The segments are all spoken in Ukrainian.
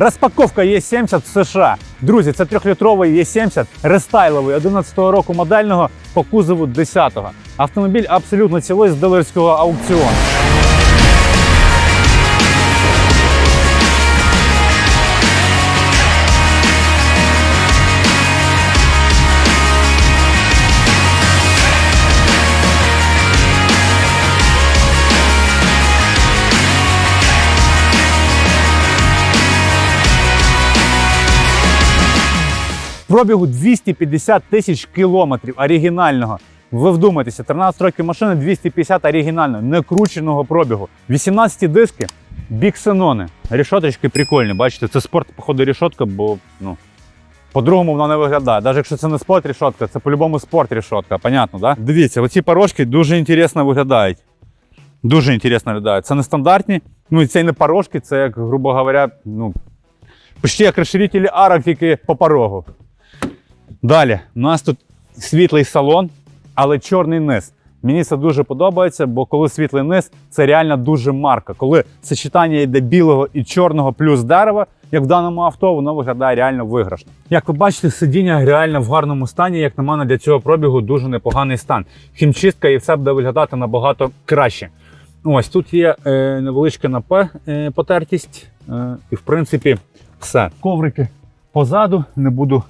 Розпаковка Е70 в США. Друзі, це трьохлітровий Е70 рестайловий 11-го року модельного по кузову 10-го. Автомобіль абсолютно цілий з дилерського аукціону. Пробігу 250 тисяч кілометрів оригінального. Ви вдумайтеся, 13 років машини 250 оригінального, некрученого пробігу. 18 диски, біксенони. Рішоточки прикольні, бачите, це спорт, походу, рішотка, бо ну, по-другому вона не виглядає. Навіть якщо це не спорт рішотка, це по-любому спорт рішотка, понятно, да? Дивіться, оці порожки дуже інтересно виглядають. Дуже інтересно виглядають. Це не стандартні, ну і це не порожки, це, як, грубо говоря, ну, почти як розширителі арок, тільки по порогу. Далі, у нас тут світлий салон, але чорний низ. Мені це дуже подобається, бо коли світлий низ, це реально дуже марка. Коли сочетання йде білого і чорного плюс дерева, як в даному авто, воно виглядає реально виграшно. Як ви бачите, сидіння реально в гарному стані. Як на мене, для цього пробігу дуже непоганий стан. Хімчистка і все буде виглядати набагато краще. Ось тут є е, невеличка на П е, потертість, е, і в принципі все. Коврики позаду, не буду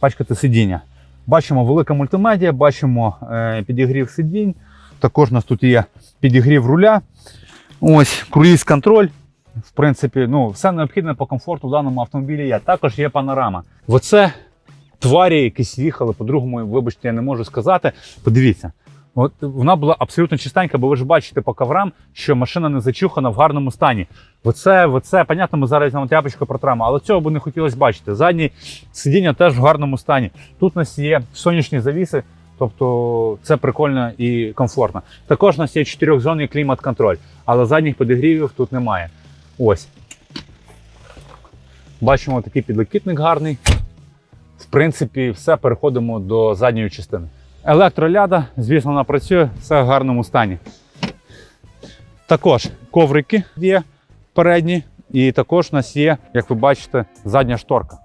пачкати сидіння. Бачимо велика мультимедія, бачимо е, підігрів сидінь. Також у нас тут є підігрів руля. Ось круїз контроль. В принципі, ну, все необхідне по комфорту в даному автомобілі є. Також є панорама. Оце тварі якісь їхали, по-другому, вибачте, я не можу сказати. Подивіться. От вона була абсолютно чистенька, бо ви ж бачите по коврам, що машина не зачухана в гарному стані. Оце, оце, понятно, ми зараз нам тряпочку протремо, але цього би не хотілося бачити. Задні сидіння теж в гарному стані. Тут у нас є сонячні завіси, тобто це прикольно і комфортно. Також у нас є чотирьохзонний клімат-контроль, але задніх підігрівів тут немає. Ось. Бачимо такий підлокітник гарний. В принципі, все переходимо до задньої частини. Електроляда, звісно, вона працює, все в гарному стані. Також коврики є передні, і також у нас є, як ви бачите, задня шторка.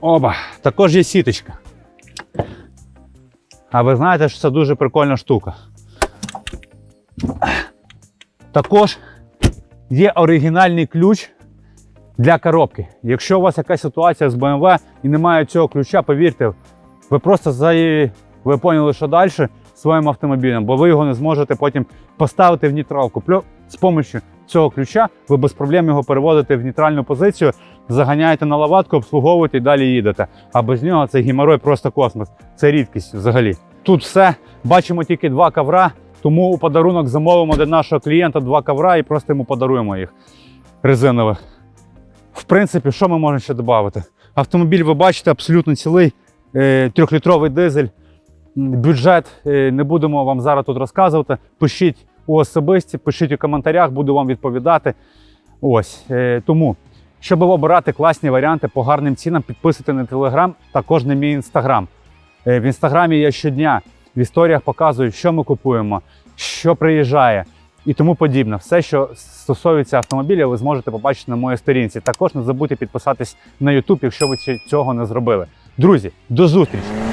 Оба. Також є сіточка. А ви знаєте, що це дуже прикольна штука. Також є оригінальний ключ для коробки. Якщо у вас якась ситуація з BMW і немає цього ключа, повірте, ви просто за ви поняли, що далі своїм автомобілем, бо ви його не зможете потім поставити в нейтралку. Плю- З допомогою цього ключа ви без проблем його переводите в нейтральну позицію, заганяєте на лаватку, обслуговуєте і далі їдете. А без нього це геморой просто космос. Це рідкість взагалі. Тут все. Бачимо тільки два ковра, тому у подарунок замовимо для нашого клієнта два ковра і просто йому подаруємо їх резинових. Принципі, що ми можемо ще додати? Автомобіль, ви бачите, абсолютно цілий, е, трьохлітровий дизель. Бюджет е, не будемо вам зараз тут розказувати. Пишіть у особисті, пишіть у коментарях, буду вам відповідати. Ось е, тому, щоб обирати класні варіанти по гарним цінам, підписуйте на телеграм, також на мій інстаграм. В інстаграмі я щодня в історіях показую, що ми купуємо, що приїжджає і тому подібне. Все, що стосується автомобіля, ви зможете побачити на моїй сторінці. Також не забудьте підписатись на YouTube, якщо ви цього не зробили. Друзі, до зустрічі!